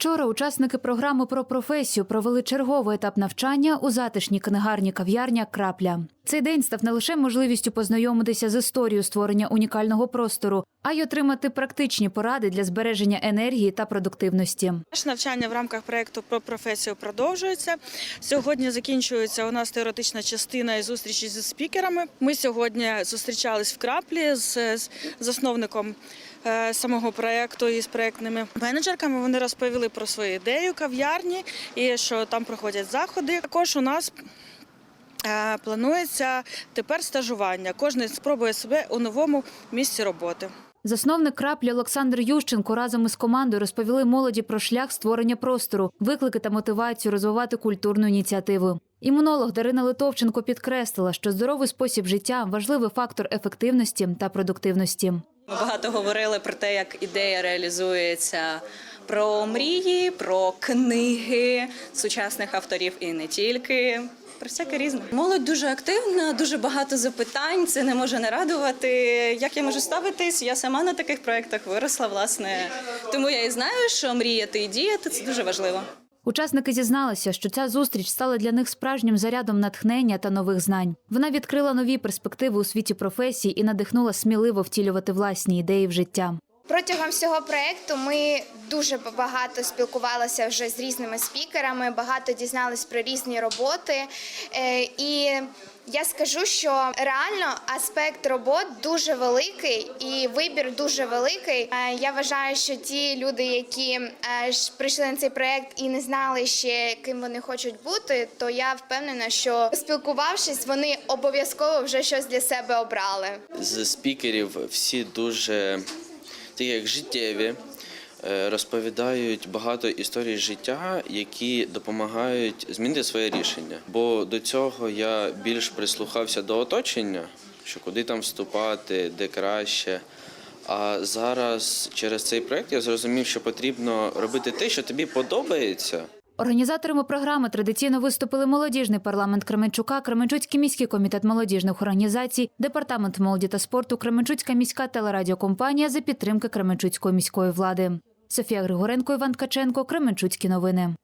Вчора учасники програми про професію провели черговий етап навчання у затишній книгарні кав'ярня Крапля. Цей день став не лише можливістю познайомитися з історією створення унікального простору, а й отримати практичні поради для збереження енергії та продуктивності. Наше навчання в рамках проєкту про професію продовжується. Сьогодні закінчується у нас теоретична частина і зустрічі зі спікерами. Ми сьогодні зустрічались в краплі з засновником самого проєкту і з проєктними менеджерками. Вони розповіли про свою ідею кав'ярні і що там проходять заходи. Також у нас е, планується тепер стажування. Кожен спробує себе у новому місці роботи. Засновник краплі Олександр Ющенко разом із командою розповіли молоді про шлях створення простору, виклики та мотивацію розвивати культурну ініціативу. Імунолог Дарина Литовченко підкреслила, що здоровий спосіб життя важливий фактор ефективності та продуктивності. Ми багато говорили про те, як ідея реалізується. Про мрії, про книги сучасних авторів і не тільки. Про всяке різне. Молодь дуже активна, дуже багато запитань. Це не може не радувати. Як я можу ставитись? Я сама на таких проєктах виросла, власне. Тому я і знаю, що мріяти і діяти це дуже важливо. Учасники зізналися, що ця зустріч стала для них справжнім зарядом натхнення та нових знань. Вона відкрила нові перспективи у світі професій і надихнула сміливо втілювати власні ідеї в життя. Протягом всього проекту ми дуже багато спілкувалися вже з різними спікерами, багато дізнались про різні роботи. Е, І я скажу, що реально аспект робот дуже великий і вибір дуже великий. Е, Я вважаю, що ті люди, які е, прийшли на цей проект і не знали ще ким вони хочуть бути, то я впевнена, що спілкувавшись, вони обов'язково вже щось для себе обрали. з спікерів всі дуже такі як життєві, е, розповідають багато історій життя, які допомагають змінити своє рішення. Бо до цього я більш прислухався до оточення, що куди там вступати, де краще. А зараз через цей проект я зрозумів, що потрібно робити те, що тобі подобається. Організаторами програми традиційно виступили молодіжний парламент Кременчука, Кременчуцький міський комітет молодіжних організацій, департамент молоді та спорту, Кременчуцька міська телерадіокомпанія за підтримки Кременчуцької міської влади. Софія Григоренко, Іван Ткаченко, Кременчуцькі новини.